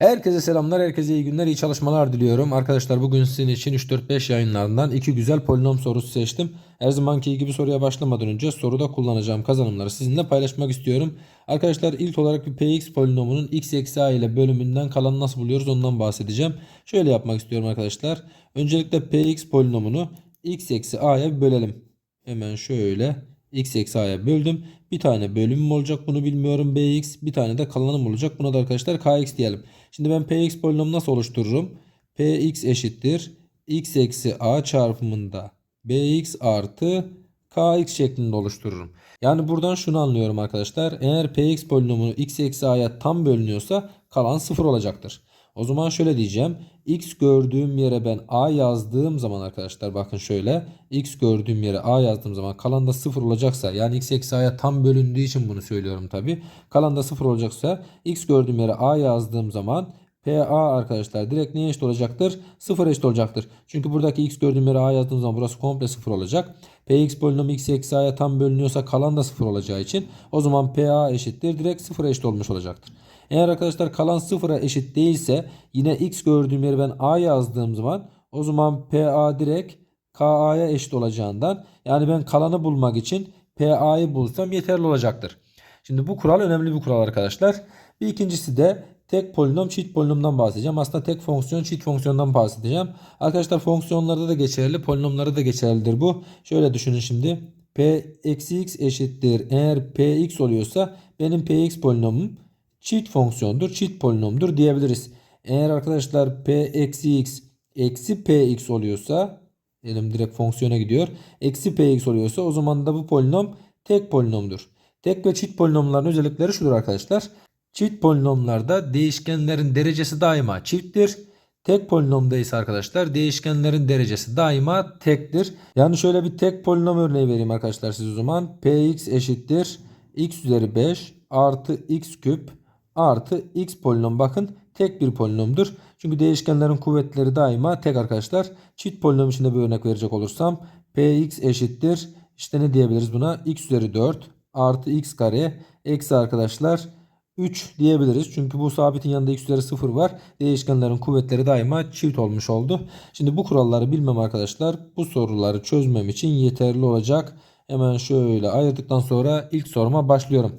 Herkese selamlar, herkese iyi günler, iyi çalışmalar diliyorum. Arkadaşlar bugün sizin için 3-4-5 yayınlarından iki güzel polinom sorusu seçtim. Her zamanki gibi soruya başlamadan önce soruda kullanacağım kazanımları sizinle paylaşmak istiyorum. Arkadaşlar ilk olarak bir px polinomunun x eksi a ile bölümünden kalanı nasıl buluyoruz ondan bahsedeceğim. Şöyle yapmak istiyorum arkadaşlar. Öncelikle px polinomunu x eksi a'ya bölelim. Hemen şöyle x eksi a'ya böldüm. Bir tane bölümüm olacak bunu bilmiyorum bx. Bir tane de kalanım olacak. Buna da arkadaşlar kx diyelim. Şimdi ben px polinomu nasıl oluştururum? px eşittir x eksi a çarpımında bx artı kx şeklinde oluştururum. Yani buradan şunu anlıyorum arkadaşlar. Eğer px polinomunu x eksi a'ya tam bölünüyorsa kalan 0 olacaktır. O zaman şöyle diyeceğim. X gördüğüm yere ben A yazdığım zaman arkadaşlar bakın şöyle. X gördüğüm yere A yazdığım zaman kalan da 0 olacaksa yani X eksi A'ya tam bölündüğü için bunu söylüyorum tabi. Kalan da 0 olacaksa X gördüğüm yere A yazdığım zaman PA arkadaşlar direkt neye eşit olacaktır? 0 eşit olacaktır. Çünkü buradaki x gördüğüm yere a yazdığım zaman burası komple 0 olacak. Px polinomu x eksi a'ya tam bölünüyorsa kalan da 0 olacağı için o zaman PA eşittir. Direkt 0 eşit olmuş olacaktır. Eğer arkadaşlar kalan 0'a eşit değilse yine x gördüğüm yere ben a yazdığım zaman o zaman PA direkt KA'ya eşit olacağından yani ben kalanı bulmak için PA'yı bulsam yeterli olacaktır. Şimdi bu kural önemli bir kural arkadaşlar. Bir ikincisi de tek polinom çift polinomdan bahsedeceğim. Aslında tek fonksiyon çift fonksiyondan bahsedeceğim. Arkadaşlar fonksiyonlarda da geçerli, polinomlarda da geçerlidir bu. Şöyle düşünün şimdi. P eksi x eşittir. Eğer px oluyorsa benim px polinomum çift fonksiyondur, çift polinomdur diyebiliriz. Eğer arkadaşlar p eksi x eksi px oluyorsa elim direkt fonksiyona gidiyor. Eksi px oluyorsa o zaman da bu polinom tek polinomdur. Tek ve çift polinomların özellikleri şudur arkadaşlar. Çift polinomlarda değişkenlerin derecesi daima çifttir. Tek polinomda ise arkadaşlar değişkenlerin derecesi daima tektir. Yani şöyle bir tek polinom örneği vereyim arkadaşlar siz o zaman. Px eşittir x üzeri 5 artı x küp artı x polinom bakın tek bir polinomdur. Çünkü değişkenlerin kuvvetleri daima tek arkadaşlar. Çift polinom için de bir örnek verecek olursam px eşittir işte ne diyebiliriz buna x üzeri 4 artı x kare eksi arkadaşlar 3 diyebiliriz. Çünkü bu sabitin yanında x üzeri 0 var. Değişkenlerin kuvvetleri daima çift olmuş oldu. Şimdi bu kuralları bilmem arkadaşlar bu soruları çözmem için yeterli olacak. Hemen şöyle ayırdıktan sonra ilk soruma başlıyorum.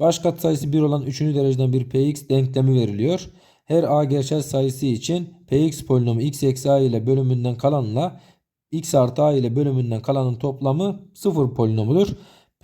Baş katsayısı 1 olan 3. dereceden bir px denklemi veriliyor. Her a gerçel sayısı için px polinomu x eksi a ile bölümünden kalanla x artı a ile bölümünden kalanın toplamı 0 polinomudur.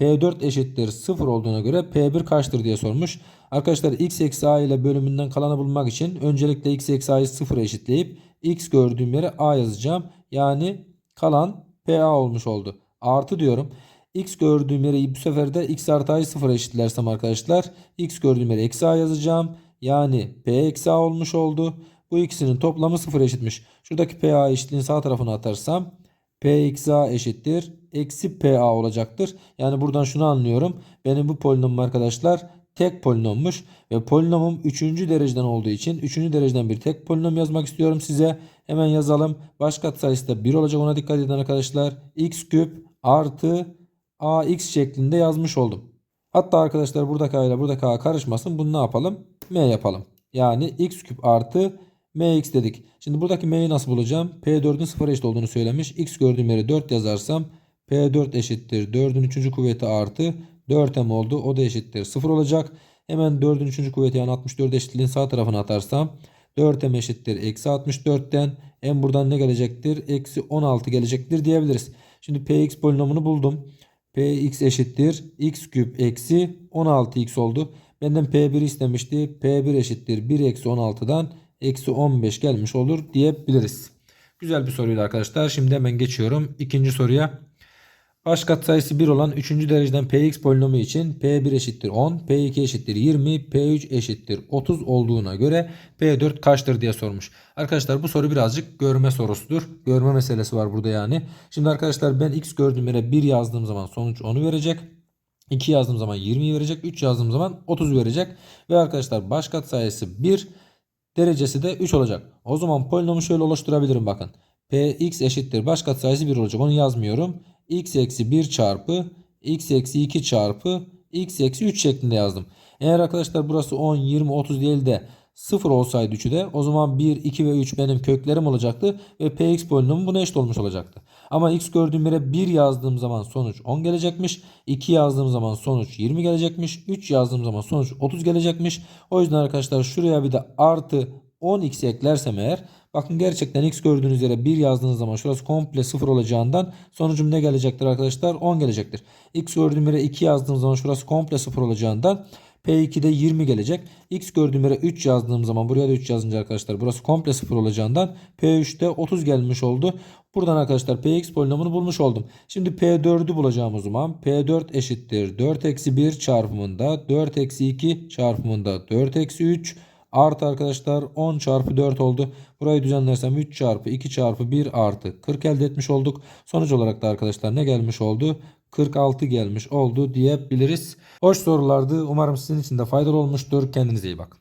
P4 eşittir 0 olduğuna göre P1 kaçtır diye sormuş. Arkadaşlar x eksi a ile bölümünden kalanı bulmak için öncelikle x eksi a'yı 0 eşitleyip x gördüğüm yere a yazacağım. Yani kalan PA olmuş oldu. Artı diyorum. X gördüğüm yere bu sefer de x artı a'yı 0 eşitlersem arkadaşlar x gördüğüm yere eksi a yazacağım. Yani P eksi a olmuş oldu. Bu ikisinin toplamı 0 eşitmiş. Şuradaki PA eşitliğin sağ tarafına atarsam P eksi a eşittir. Eksi PA olacaktır. Yani buradan şunu anlıyorum. Benim bu polinomum arkadaşlar tek polinommuş. Ve polinomum 3. dereceden olduğu için 3. dereceden bir tek polinom yazmak istiyorum size. Hemen yazalım. Baş katsayısı da 1 olacak ona dikkat edin arkadaşlar. x küp artı ax şeklinde yazmış oldum. Hatta arkadaşlar buradaki a ile buradaki a karışmasın. Bunu ne yapalım? m yapalım. Yani x küp artı mx dedik. Şimdi buradaki m'yi nasıl bulacağım? P4'ün 0 eşit olduğunu söylemiş. x gördüğüm yere 4 yazarsam P4 eşittir 4'ün 3. kuvveti artı 4m oldu. O da eşittir 0 olacak. Hemen 4'ün 3. kuvveti yani 64 eşitliğin sağ tarafına atarsam 4m eşittir eksi 64'ten m buradan ne gelecektir? Eksi 16 gelecektir diyebiliriz. Şimdi px polinomunu buldum. px eşittir x küp eksi 16x oldu. Benden p1 istemişti. p1 eşittir 1 eksi 16'dan eksi 15 gelmiş olur diyebiliriz. Güzel bir soruydu arkadaşlar. Şimdi hemen geçiyorum ikinci soruya. Baş katsayısı 1 olan 3. dereceden px polinomu için p1 eşittir 10, p2 eşittir 20, p3 eşittir 30 olduğuna göre p4 kaçtır diye sormuş. Arkadaşlar bu soru birazcık görme sorusudur. Görme meselesi var burada yani. Şimdi arkadaşlar ben x gördüğüm yere 1 yazdığım zaman sonuç 10'u verecek. 2 yazdığım zaman 20'yi verecek. 3 yazdığım zaman 30 verecek. Ve arkadaşlar baş katsayısı 1 derecesi de 3 olacak. O zaman polinomu şöyle oluşturabilirim bakın. px eşittir baş katsayısı 1 olacak. Onu yazmıyorum x eksi 1 çarpı x eksi 2 çarpı x eksi 3 şeklinde yazdım. Eğer arkadaşlar burası 10, 20, 30 değil de 0 olsaydı 3'ü de o zaman 1, 2 ve 3 benim köklerim olacaktı ve px polinomu buna eşit olmuş olacaktı. Ama x gördüğüm yere 1 yazdığım zaman sonuç 10 gelecekmiş. 2 yazdığım zaman sonuç 20 gelecekmiş. 3 yazdığım zaman sonuç 30 gelecekmiş. O yüzden arkadaşlar şuraya bir de artı 10x eklersem eğer bakın gerçekten x gördüğünüz yere 1 yazdığınız zaman şurası komple 0 olacağından sonucum ne gelecektir arkadaşlar? 10 gelecektir. x gördüğüm yere 2 yazdığım zaman şurası komple 0 olacağından P2'de 20 gelecek. X gördüğüm yere 3 yazdığım zaman buraya da 3 yazınca arkadaşlar burası komple 0 olacağından P3'te 30 gelmiş oldu. Buradan arkadaşlar Px polinomunu bulmuş oldum. Şimdi P4'ü bulacağım o zaman. P4 eşittir 4 eksi 1 çarpımında 4 eksi 2 çarpımında 4 eksi 3 Artı arkadaşlar 10 çarpı 4 oldu. Burayı düzenlersem 3 çarpı 2 çarpı 1 artı 40 elde etmiş olduk. Sonuç olarak da arkadaşlar ne gelmiş oldu? 46 gelmiş oldu diyebiliriz. Hoş sorulardı. Umarım sizin için de faydalı olmuştur. Kendinize iyi bakın.